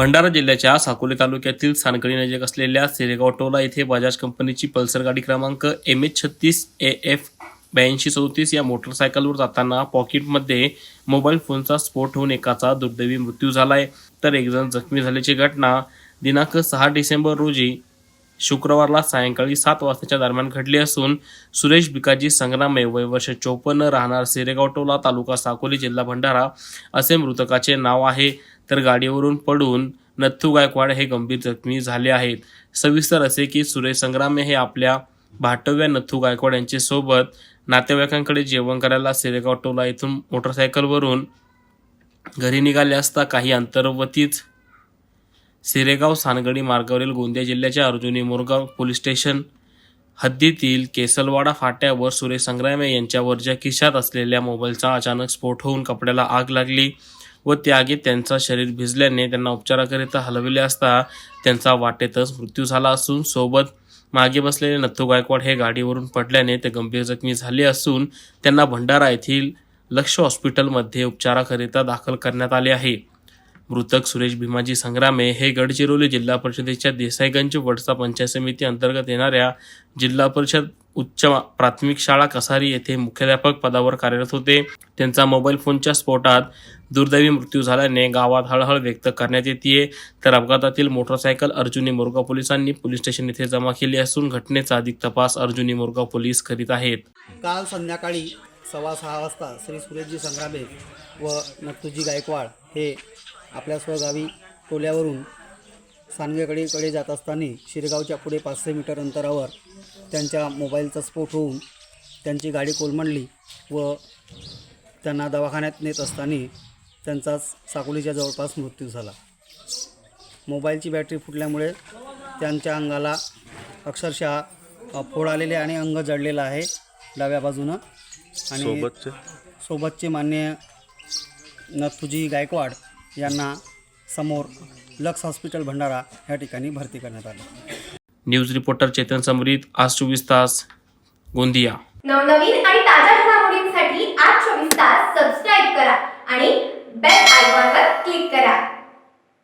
भंडारा जिल्ह्याच्या साकोली तालुक्यातील सानकडी नजीक असलेल्या सेरेगाव टोला येथे बजाज कंपनीची पल्सर गाडी क्रमांक एम एच छत्तीस ए एफ ब्याऐंशी चौतीस या मोटरसायकलवर जाताना पॉकेटमध्ये मोबाईल फोनचा स्फोट होऊन एकाचा दुर्दैवी मृत्यू झाला आहे तर एक जण जखमी झाल्याची घटना दिनांक सहा डिसेंबर रोजी शुक्रवारला सायंकाळी सात वाजताच्या दरम्यान घडली असून सुरेश बिकाजी संग्रामे वय वर्ष चोपन्न राहणार सिरेगावटोला तालुका साकोली जिल्हा भंडारा असे मृतकाचे नाव आहे. तर गाडीवरून पडून नथू गायकवाड हे गंभीर जखमी झाले आहेत. सविस्तर असे की सुरेश संग्रामे हे आपल्या भाटव्या नथू गायकवाड यांच्यासोबत सोबत नातेवाईकांकडे जेवण करायला सिरेगाव टोला येथून मोटरसायकलवरून घरी निघाले असता काही अंतर्वतीच सिरेगाव सानगडी मार्गावरील गोंदिया जिल्ह्याच्या अर्जुनी मोरगाव पोलीस स्टेशन हद्दीतील केसलवाडा फाट्यावर सुरेश संग्रामे यांच्यावरच्या खिशात असलेल्या मोबाईलचा अचानक स्फोट होऊन कपड्याला आग लागली व त्या आगीत त्यांचा शरीर भिजल्याने त्यांना उपचाराकरिता हलविले असता त्यांचा वाटेतच मृत्यू झाला असून सोबत मागे बसलेले नथू गायकवाड हे गाडीवरून पडल्याने ते गंभीर जखमी झाले असून त्यांना भंडारा येथील लक्ष हॉस्पिटलमध्ये उपचाराकरिता दाखल करण्यात आले आहे. मृतक सुरेश भीमाजी संग्रामे हे गडचिरोली जिल्हा परिषदेच्या देसाईगंज वडसा पंचायत समिती अंतर्गत येणाऱ्या जिल्हा परिषद उच्च प्राथमिक शाळा कसारी येथे मुख्याध्यापक पदावर कार्यरत होते. त्यांचा मोबाईल फोनच्या स्फोटात दुर्दैवी मृत्यू झाल्याने गावात हळहळ व्यक्त करण्यात येते तर अपघातातील मोटरसायकल अर्जुनी मोरगाव पोलिसांनी पोलीस स्टेशन येथे जमा केली असून घटनेचा अधिक तपास अर्जुनी मोरगाव पोलीस करीत आहेत. काल संध्याकाळी सव्वा सहा वाजता श्री सुरेशजी संग्रामे व नक्तुजी गायकवाड हे आपल्या स्वगावी टोल्यावरून सांगवेकडे कडे जात असताना शिरगावच्या पुढे पाचशे मीटर अंतरावर त्यांच्या मोबाईलचा स्फोट होऊन त्यांची गाडी कोलमडली व त्यांना दवाखान्यात नेत असताना त्यांचा साकोलीच्या जवळपास मृत्यू झाला. मोबाईलची बॅटरी फुटल्यामुळे त्यांच्या अंगाला अक्षरशः फोड आलेले आणि अंग जळलेलं आहे डाव्या बाजूनं. आणि सोबतचे? सोबतचे मान्य नथुजी गायकवाड यांना समोर लक्स हॉस्पिटल भंडारा ह्या ठिकाणी भरती करण्यात आलं. न्यूज रिपोर्टर चेतन समरीत आज चोवीस तास गोंदिया. नवनवीन आणि ताज्या घडामोडींसाठी आज चोवीस तास सबस्क्राईब करा आणि